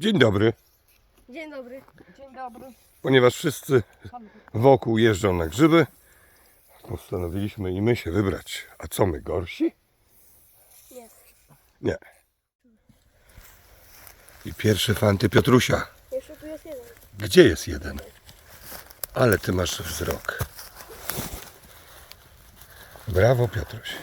Dzień dobry. Dzień dobry. Dzień dobry. Ponieważ wszyscy wokół jeżdżą na grzyby, postanowiliśmy i my się wybrać. A co my, gorsi? Nie. Nie. I pierwsze fanty Piotrusia. Jeszcze tu jest jeden. Gdzie jest jeden? Ale ty masz wzrok. Brawo, Piotruś.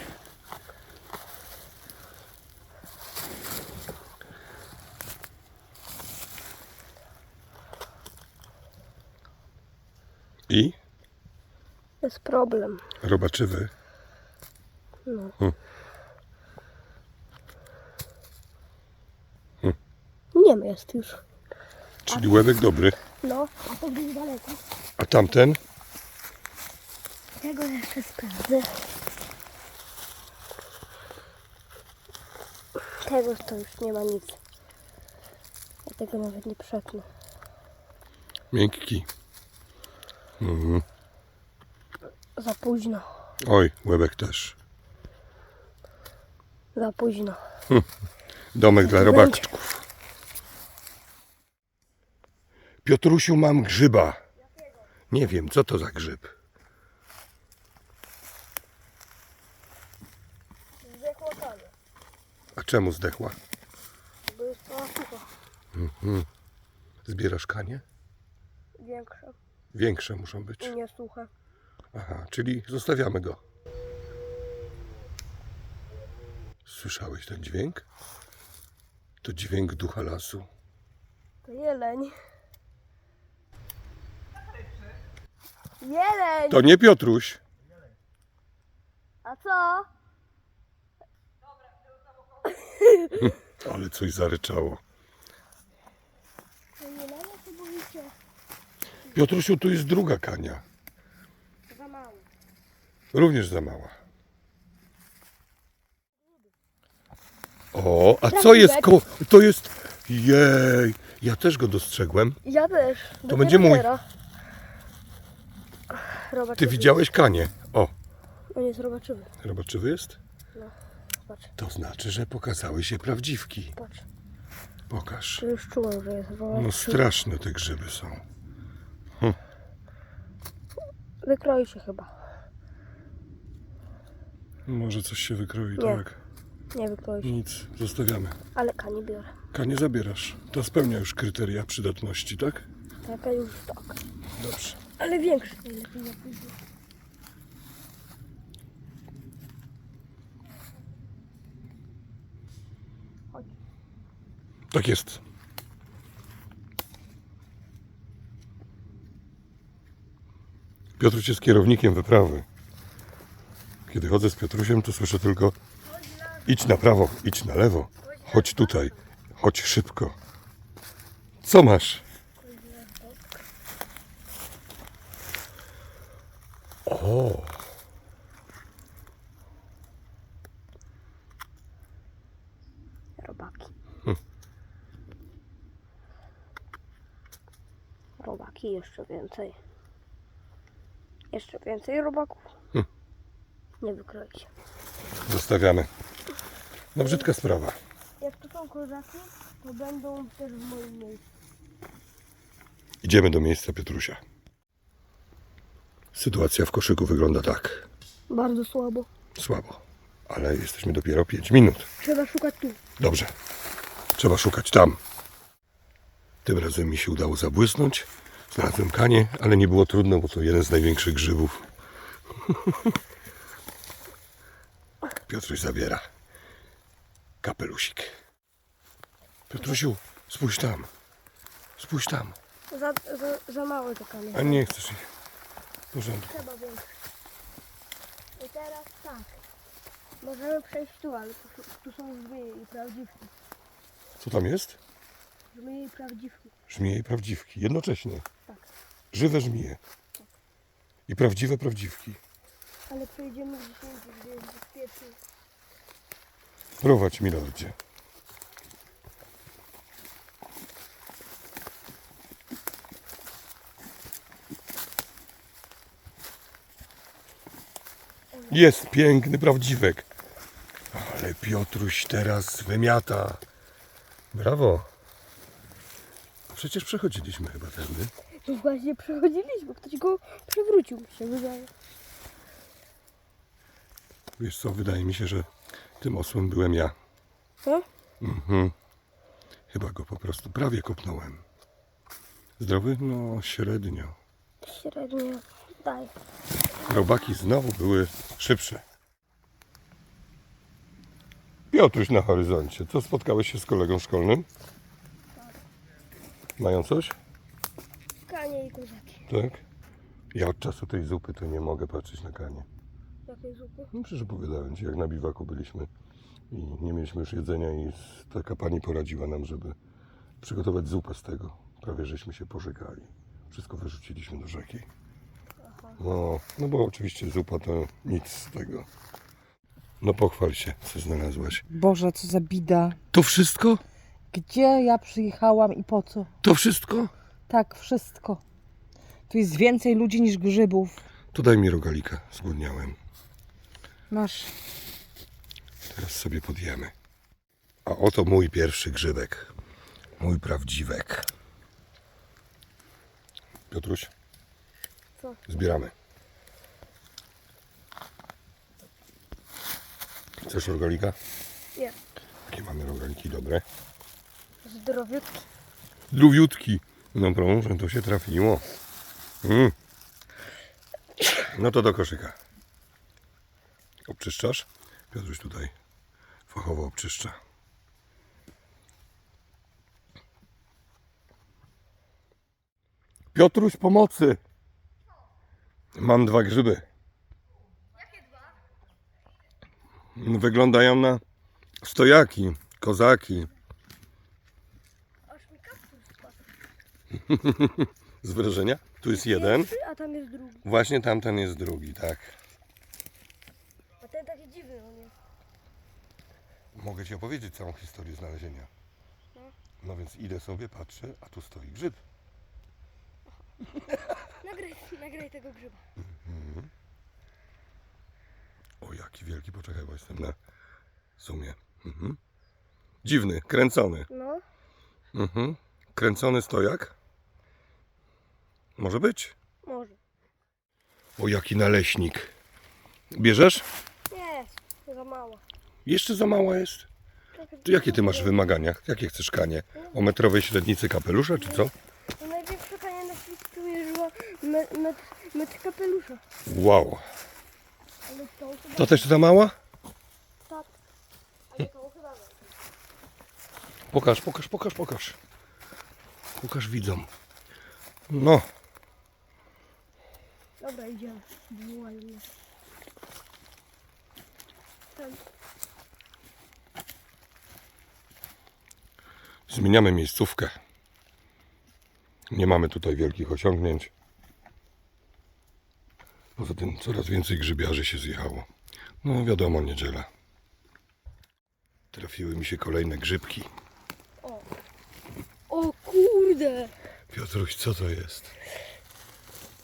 I Jest problem. robaczywy. Nie ma jest już. Czyli łebek dobry. No, a to gdzieś daleko. A tamten? Tego jeszcze sprawdzę. Tego to już nie ma nic. Ja tego nawet nie przepnę. Miękki. Mhm. Za późno. Oj, łebek też. Za późno. Domek dla robaczków. Piotrusiu, mam grzyba. Nie wiem, co to za grzyb. Zdechła kawę. A czemu zdechła? Bo jest cała sucha. Zbierasz kanie? Większa. Większe muszą być. Nie suche. Aha, czyli zostawiamy go. Słyszałeś ten dźwięk? To dźwięk ducha lasu. To jeleń. Jeleń! To nie Piotruś. A co? Ale coś zaryczało. Piotrusiu, tu jest druga kania. Również za mała. O, a co jest ko... To jest... Jej, ja też go dostrzegłem. Ja też. Dopiero będzie mój. Ty widziałeś kanie. O, On jest robaczywy. robaczywy jest? Patrz, To znaczy, że pokazały się prawdziwki. patrz. Pokaż. To już czułem, że jest robaczywy. No straszne te grzyby są. Wykroi się chyba. Może coś się wykroi, Nie. tak? Nie wykroi się. Nic, zostawiamy. Ale kani biorę. Kanie zabierasz. To spełnia już kryteria przydatności, tak? Taka już tak. Dobrze. Ale większy. Najlepiej nie pójdzie. Tak jest. Piotruś jest kierownikiem wyprawy. Kiedy chodzę z Piotrusiem, to słyszę tylko idź na prawo, idź na lewo, chodź tutaj, chodź szybko. Co masz? O, Robaki. Robaki jeszcze więcej. Jeszcze więcej robaków. Nie wykroi się. zostawiamy. No brzydka sprawa. Jak to są kozaki, to będą też w moim miejscu. Idziemy do miejsca Piotrusia. Sytuacja w koszyku wygląda tak. Bardzo słabo. Słabo. Ale jesteśmy dopiero 5 minut. Trzeba szukać tu. Dobrze. Trzeba szukać tam. Tym razem mi się udało zabłysnąć. Znalazłem kanie, ale nie było trudno, bo to jeden z największych grzybów. Piotruś zabiera kapelusik. Piotrusiu, spójrz tam. Spójrz tam. Za, za, za małe te kamienie. A nie chcesz. W porządku. Trzeba większe. I teraz tak. Możemy przejść tu, ale tu, tu są żmije i prawdziwki. Co tam jest? Żmije i prawdziwki. Żmije i prawdziwki. Jednocześnie. Tak. Żywe żmije. I prawdziwe prawdziwki. Ale przejdziemy gdzieś indziej, gdzie jest bezpiecznie. Prowadź, milordzie. Jest piękny prawdziwek. Ale Piotruś teraz wymiata. Brawo. przecież przechodziliśmy chyba tędy. No właśnie przechodziliśmy, ktoś go przewrócił, mi się wydaje. Wiesz co, wydaje mi się, że tym osłem byłem ja. Co? Mhm. Chyba go po prostu prawie kopnąłem. Zdrowy? No, średnio. Średnio. Daj. Robaki znowu były szybsze. Piotruś na horyzoncie. Co, spotkałeś się z kolegą szkolnym? Mają coś? Kanie i kozaki. Tak? Ja od czasu tej zupy to nie mogę patrzeć na kanie. Jakiej zupy? No przecież opowiadałem Ci, jak na biwaku byliśmy i nie mieliśmy już jedzenia i taka pani poradziła nam, żeby przygotować zupę z tego. Prawie żeśmy się pożegali. Wszystko wyrzuciliśmy do rzeki. No, no bo oczywiście zupa to nic z tego. No pochwal się, co znalazłaś. Boże, co za bida. To wszystko? Gdzie ja przyjechałam i po co? To wszystko? Tak, wszystko. Tu jest więcej ludzi niż grzybów. To daj mi rogalika, zgłodniałem. Masz. Teraz sobie podjemy. A oto mój pierwszy grzybek. Mój prawdziwek. Piotruś? Co? Zbieramy. Chcesz rogalika? Nie. Jakie mamy rogaliki dobre? Zdrowiutki. Druwiutki. No proszę, to się trafiło. Mm. No to do koszyka. Obczyszczasz? Piotruś tutaj fachowo obczyszcza. Piotruś, pomocy! Mam dwa grzyby. Wyglądają na stojaki, kozaki. Aż mi. Z wrażenia? Tu jest jeden. A tam jest drugi. Właśnie tamten jest drugi, tak. A ten taki dziwny on jest. Mogę Ci opowiedzieć całą historię znalezienia. No. No więc idę sobie, patrzę, a tu stoi grzyb. Nagraj, nagraj tego grzyba. O, jaki wielki, poczekaj, bo jestem na zoomie. Mhm. Dziwny, kręcony. No. Mhm. Kręcony stojak. Może być. Może. O, jaki naleśnik. Bierzesz? Nie, za mała. Jeszcze za mała jest. To jakie Ty masz wymagania? Jakie chcesz kanie? O metrowej średnicy kapelusza, czy co? To największa kania na świecie mierzyła me, metr, kapelusza. Wow. To też za mała? tak. Ale to chyba nie. Pokaż, pokaż, pokaż, pokaż. Pokaż widzom. No, Dobra, idziemy. Tam. Zmieniamy miejscówkę. Nie mamy tutaj wielkich osiągnięć. Poza tym coraz więcej grzybiarzy się zjechało. No wiadomo, niedziela. Trafiły mi się kolejne grzybki. O. O kurde. Piotruś, co to jest?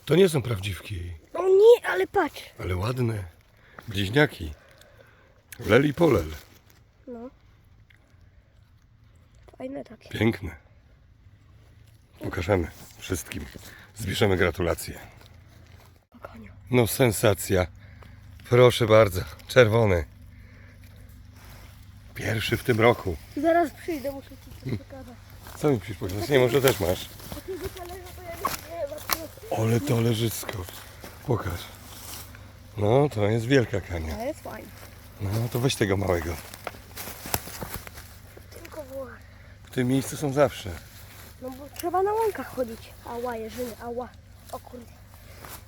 To nie są prawdziwki, O nie, ale patrz. ale ładne. Bliźniaki. Lel i polel. No. Fajne takie. Piękne. Pokażemy wszystkim. Zbierzemy gratulacje. No sensacja. Proszę bardzo. Czerwony. Pierwszy w tym roku. Zaraz przyjdę, muszę ci coś pokazać. Co mi musisz pokazać? Nie, może też masz. Ale to leżysko. Pokaż. No, to jest wielka kania. To jest fajne. No, to weź tego małego. Tylko woła. W tym miejscu są zawsze. No bo trzeba na łąkach chodzić. Ała, Jerzyny, ała. O kurde.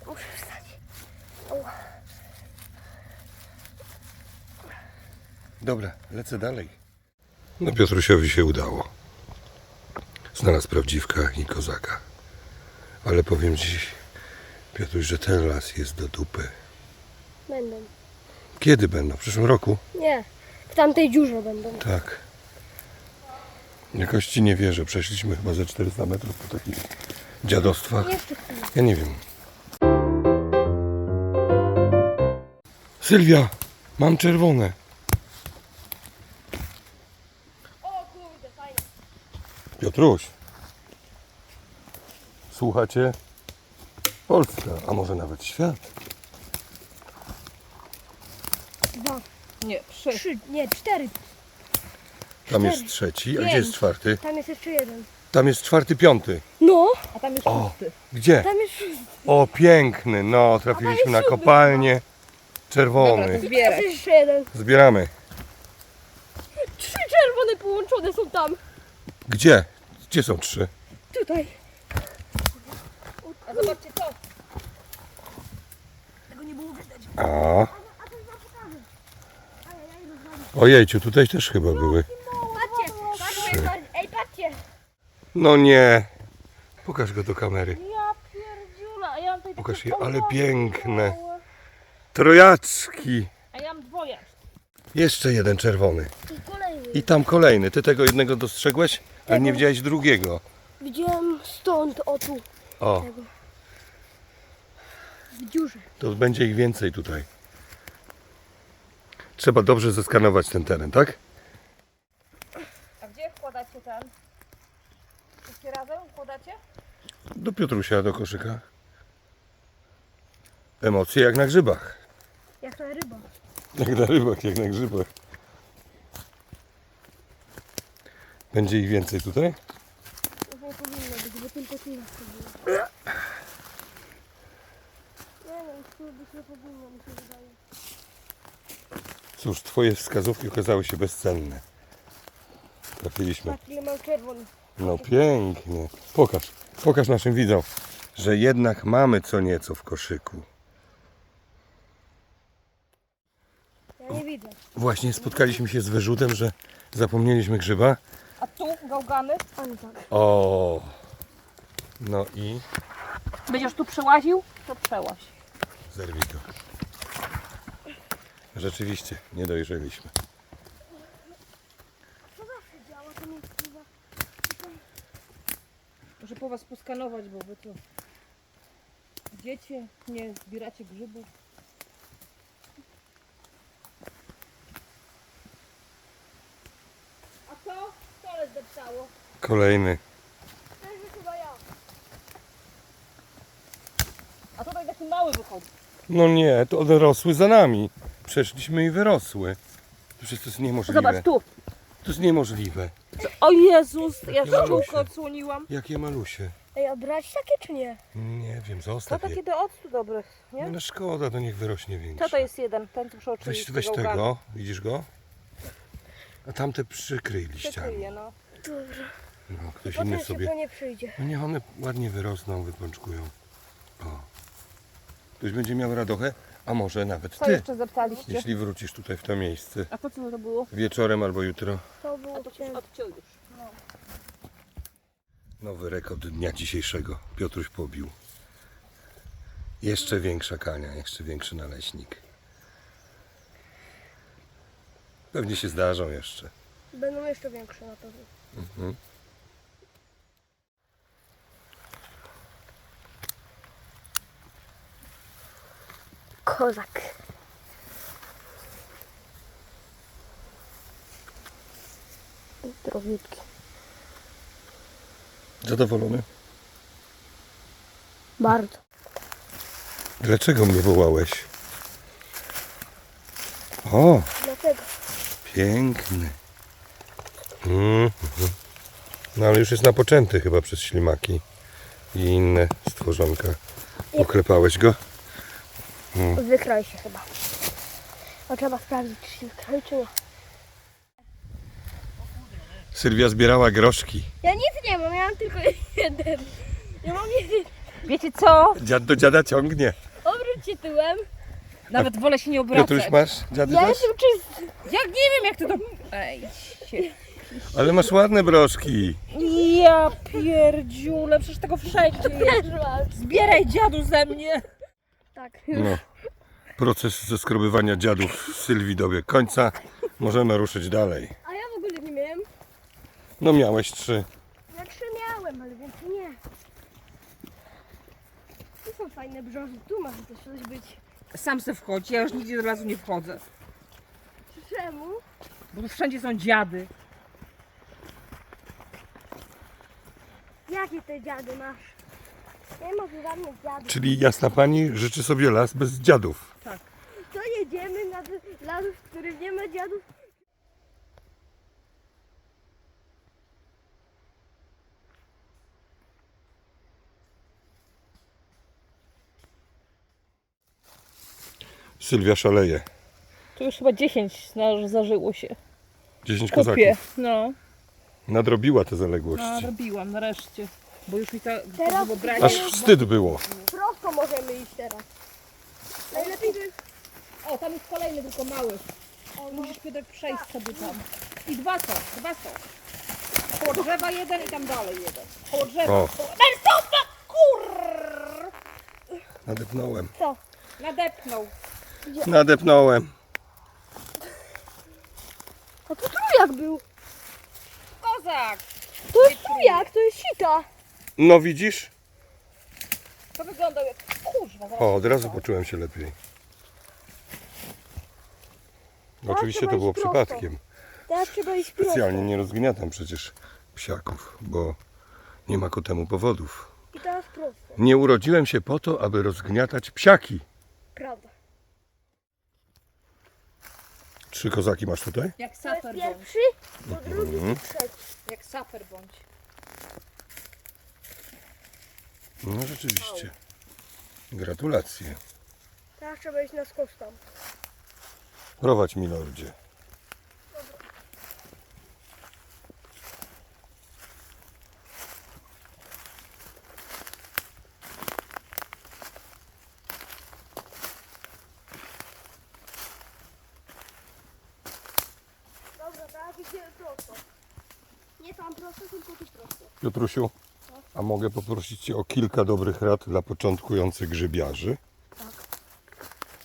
Muszę wstać. Ała. Dobra, lecę dalej. No Piotrusiowi się udało. Znalazł prawdziwka i kozaka. Ale powiem Ci, Piotruś, że ten las jest do dupy. Będą. Kiedy będą? W przyszłym roku? Nie. W tamtej dziurze będą. Tak. Jakoś Ci nie wierzę. Przeszliśmy chyba ze 400 metrów po takich dziadostwach. Ja nie wiem. Sylwia, mam czerwone. O kurde, fajnie. Piotruś, Słuchacie? Polska, a może nawet świat. Dwa, Nie, trzy. trzy, nie, cztery. Tam Cztery. jest trzeci, a gdzie jest czwarty? Tam jest jeszcze jeden. Tam jest czwarty, piąty. No, A tam jest O. szósty. Gdzie? tam jest szósty. O, piękny. No, trafiliśmy na kopalnię. Dobra, Czerwony. Jest zbierać. jeszcze jeden. Zbieramy. Trzy czerwone połączone są tam. Gdzie? Gdzie są trzy? Tutaj. A zobaczcie to. Tego nie było widać. A. Ojejciu, tutaj też chyba były. Patrzcie, ej patrzcie. No nie. Pokaż go do kamery. Ja pierdziula, a ja mam tutaj Pokaż takie je, ale piękne. małe. Trojaczki. A ja mam dwoje. Jeszcze jeden czerwony. I kolejny. I tam kolejny. Ty tego jednego dostrzegłeś, ale nie widziałeś drugiego. Widziałem stąd, o tu, O. W dziurze. to będzie ich więcej tutaj. Trzeba dobrze zeskanować ten teren, tak? A gdzie wkładacie ten? Wszystkie razem wkładacie? Do Piotrusia, do koszyka. Emocje jak na grzybach. Jak ta ryba. Jak na rybach, jak na grzybach. Będzie ich więcej tutaj? Nie powinno być, bo tylko tyle to było. Nie wiem, tu być nie powinno, mi się wydaje. Cóż, twoje wskazówki okazały się bezcenne. Trafiliśmy. Patrz ile mam czerwony. No pięknie. Pokaż, pokaż naszym widzom, że jednak mamy co nieco w koszyku. Ja nie widzę. Właśnie spotkaliśmy się z wyrzutem, że zapomnieliśmy grzyba. A tu gałgany? Ani tak. O. No i Będziesz tu przełaził? To przełaź. zerwij go. Rzeczywiście, nie dojrzeliśmy. To zawsze działa, to nie wpływa. Muszę po was poskanować, bo wy tu dziecię, nie zbieracie grzybów. A to? Stole zdeptało. Kolejny. To jest chyba ja. A tutaj taki mały wychodzi. No nie, to one rosły za nami. Przeszliśmy i wyrosły. Przecież to jest niemożliwe. Zobacz tu. To jest niemożliwe. O Jezus, ja Jakie malusie. szczółkę odsłoniłam. Jakie malusie. Ej, a brać takie czy nie? Nie wiem, To zostaw je. takie do octu dobrych, nie? Ale szkoda, to niech wyrośnie większe. Co to jest jeden? Ten tu przeoczywisty Weź, weź tego, widzisz go? A tamte przykryj liściami. Przykryję, no. Dobrze. No, ktoś Potem inny się sobie. to nie przyjdzie. No niech one ładnie wyrosną, wypączkują. O. Ktoś będzie miał radochę, a może nawet Co ty, jeszcze zeptaliście? jeśli wrócisz tutaj w to miejsce. A to co to było? Wieczorem albo jutro. To było to ciężko. odciął już. No. Nowy rekord dnia dzisiejszego. Piotruś pobił. Jeszcze większa kania, jeszcze większy naleśnik. Pewnie się zdarzą jeszcze. Będą jeszcze większe na pewno. Mhm. Kozak. Zdrowiutki. Zadowolony? Bardzo. Dlaczego mnie wołałeś? O, Dlatego. piękny. Mhm. No ale już jest napoczęty chyba przez ślimaki i inne stworzonka. Oklepałeś go? Wykroi się chyba. A trzeba sprawdzić, czy się wykroi, czy nie. Sylwia zbierała groszki. Ja nic nie mam, ja mam tylko jeden. Ja mam jeden. Wiecie co? Dziad do dziada ciągnie. Obróć się tyłem. Nawet wolę się nie obracać. Piotruś masz? Dziady Ja też? jestem czysty. Jak nie wiem jak to... Ej, się... Ale masz ładne broszki. Ja pierdziule, przecież tego wszędzie jest. Zbieraj dziadu ze mnie. Tak. No. Proces zeskrobywania dziadów Sylwii dobiegł końca. Możemy ruszyć dalej. A ja w ogóle nie miałem. No miałeś trzy. Ja trzy miałem, ale więcej nie. Tu są fajne brzozy, tu może też coś być. Sam se wchodzi, ja już nigdzie od razu nie wchodzę. Czemu? Bo tu wszędzie są dziady. Jakie te dziady masz? Nie ma tu żadnych dziadów. Czyli jasna pani życzy sobie las bez dziadów. Tak. To jedziemy na las, w którym nie ma dziadów. Sylwia szaleje. Tu już chyba 10 na- zażyło się. 10 Kupię. kozaków. No, Nadrobiła te zaległości. robiłam nareszcie. Bo już mi ta Teraz- było brać. Aż wstyd było. Prosto możemy iść teraz. Najlepiej, że O, tam jest kolejny, tylko mały. Musisz Piotrek przejść sobie tam. I dwa są, dwa są. Koło drzewa jeden i tam dalej jeden. Koło drzewa. O. Koło... Kur... Nadepnąłem. co? Nadepnął. Nadepnąłem. A tu trójak był. Kozak. To jest trójak, to jest sita. No widzisz? To wyglądał jak kurwa. zaraz O, od razu poczułem się lepiej. Oczywiście to było prosto. przypadkiem. Teraz trzeba iść prosto. Specjalnie nie rozgniatam przecież psiaków, bo nie ma ku temu powodów. I teraz prosto. Nie urodziłem się po to, aby rozgniatać psiaki. Prawda. Trzy kozaki masz tutaj? Jak To jest saper bądź. pierwszy, to drugi, Mhm. to trzeci. Jak saper bądź. No rzeczywiście. Gratulacje. Teraz trzeba iść na skos tam. Prowadź milordzie. Dobra, teraz idziemy prosto. Nie tam prosto, tylko tu prosto. Piotrusiu, a mogę poprosić Cię o kilka dobrych rad dla początkujących grzybiarzy?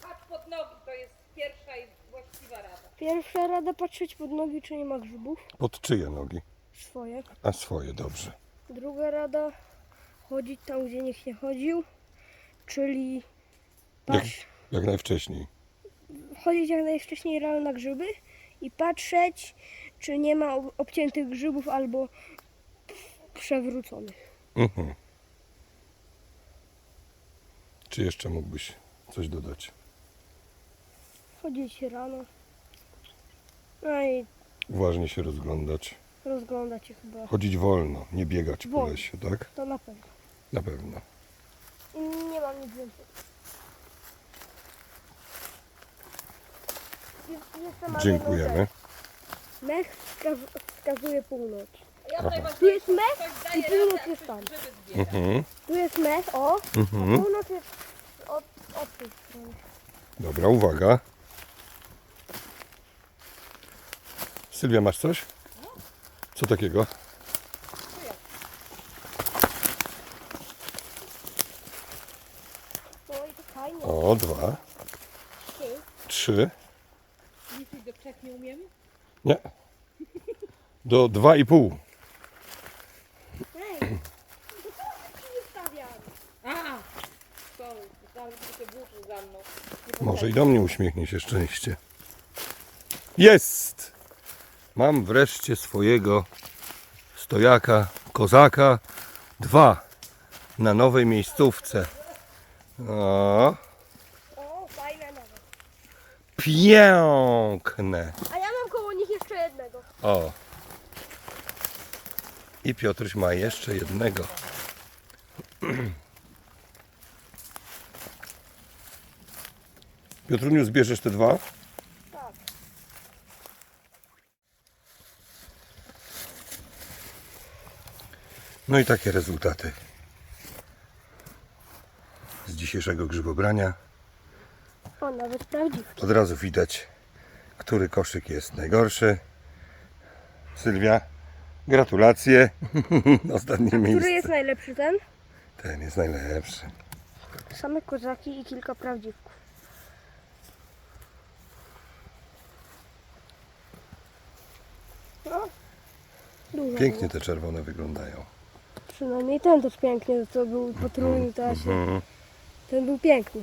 Patrz pod nogi, to jest pierwsza i właściwa rada. Pierwsza rada patrzeć pod nogi, czy nie ma grzybów. Pod czyje nogi? Swoje. A swoje, dobrze. Druga rada, chodzić tam, gdzie nikt nie chodził. Czyli Jak, patrz, jak najwcześniej. chodzić jak najwcześniej rano na grzyby i patrzeć, czy nie ma ob- obciętych grzybów albo przewróconych. Mhm. Czy jeszcze mógłbyś coś dodać? Chodzić rano. No i Uważnie się rozglądać. rozglądać się chyba. Chodzić wolno, nie biegać po Wolno. lesie, tak? To na pewno. Na pewno. I nie mam nic więcej. Jest- Jestem ale Dziękujemy. Mech wskaz- wskazuje północ. Tu jest mech Ktoś i północ jest a tam. Mhm. Tu jest mech, o, a Mhm. północ jest od, od tej strony. Dobra, uwaga. Sylwia, masz coś? Co takiego? No i to fajnie. O, dwa, trzy. Liczyć do trzech nie umiem? Nie. Do dwa i pół. Ej, to co ty nie wstawiam? A! Sorry, myślałam, że się włóczył za mną. Nie Może i do mnie uśmiechnie się szczęście. Jest! Mam wreszcie swojego stojaka, kozaka. Dwa na nowej miejscówce. O, O, fajne nawet. piękne. A ja mam koło nich jeszcze jednego. O. I Piotruś ma jeszcze jednego. Piotruniu, zbierzesz te dwa? Tak. No i takie rezultaty z dzisiejszego grzybobrania. O, nawet prawdziwy. Od razu widać, który koszyk jest najgorszy. Sylwia, gratulacje. Ostatnie miejsce. Który jest najlepszy ten? Ten jest najlepszy. Same kozaki i kilka prawdziwków. No. Dużo Pięknie te czerwone wyglądają. Przynajmniej ten też pięknie, to był potrójny, się, Mhm. ten był piękny.